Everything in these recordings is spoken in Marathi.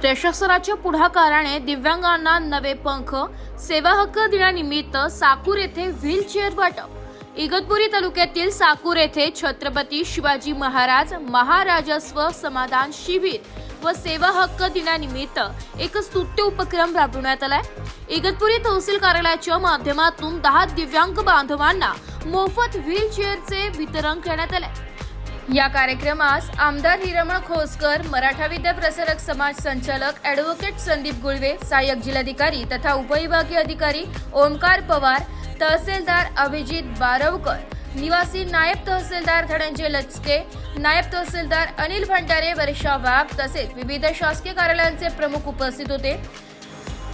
प्रशासनाच्या पुढाकाराने दिव्यांगांना नवे पंख सेवा हक्क दिनानिमित्त साकूर येथे व्हीलचेअर वाटप. इगतपुरी तालुक्यातील साकूर येथे छत्रपती शिवाजी महाराज महाराजस्व समाधान शिबिर व सेवा हक्क दिनानिमित्त एक स्तुत्य उपक्रम राबवण्यात आलाय. इगतपुरी तहसील कार्यालयाच्या माध्यमातून दहा दिव्यांग बांधवांना मोफत व्हीलचेअरचे वितरण करण्यात आले या कार्यक्रमास आमदार हिरमण खोसकर मराठा विद्या प्रसारक समाज संचालक ॲडव्होकेट संदीप गुळवे सहाय्यक जिल्हाधिकारी तथा उपविभागीय अधिकारी ओमकार पवार तहसीलदार अभिजित बारवकर निवासी नायब तहसीलदार धनंजय लचके नायब तहसीलदार अनिल भंडारे वर्षा वाघ तसेच विविध शासकीय कार्यालयांचे प्रमुख उपस्थित होते.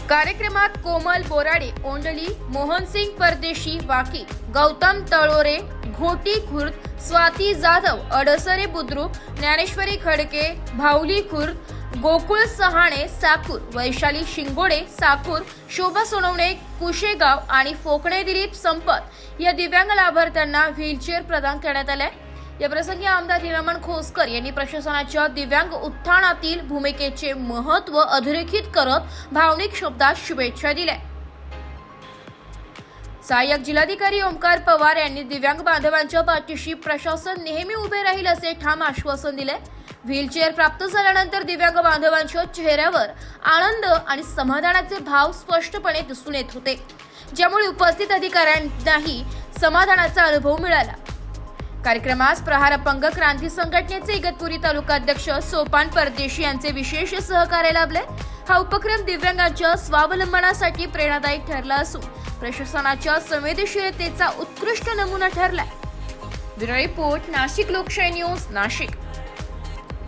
कार्यक्रमात कोमल बोराडे ओंडली मोहनसिंग परदेशी वाकी गौतम तळोरे घोटी खुर्द स्वाती जाधव अडसरे बुद्रुक ज्ञानेश्वरी खडके भाऊली खुर्द गोकुळ सहाणे साकूर वैशाली शिंगोडे साकूर शोभा सोनवणे कुशेगाव आणि फोकणे दिलीप संपत या दिव्यांग लाभार्थ्यांना व्हीलचेअर प्रदान करण्यात आल्या. या प्रसंगी आमदार हिरामण खोसकर यांनी प्रशासनाच्या दिव्यांग उत्थानातील भूमिकेचे महत्त्व अधोरेखित करत भावनिक शब्दात शुभेच्छा दिल्या. सहाय्यक जिल्हाधिकारी ओमकार पवार यांनी दिव्यांग बांधवांच्या पाठीशी प्रशासन नेहमी उभे राहील असे ठाम आश्वासन दिले. व्हीलचेअर प्राप्त झाल्यानंतर दिव्यांग बांधवांच्या चेहऱ्यावर आनंद आणि समाधानाचे भाव स्पष्टपणे दिसून येत होते. ज्यामुळे उपस्थित अधिकाऱ्यांनाही समाधानाचा अनुभव मिळाला. कार्यक्रमास प्रहार अपंग क्रांती संघटनेचे इगतपुरी तालुका अध्यक्ष सोपान परदेशी यांचे विशेष सहकार्य लाभले. हा उपक्रम दिव्यांगांच्या स्वावलंबनासाठी प्रेरणादायी ठरला असून प्रशासनाच्या संवेदनशीलतेचा उत्कृष्ट नमुना ठरलाय. ब्युरो रिपोर्ट नाशिक लोकशाही न्यूज नाशिक.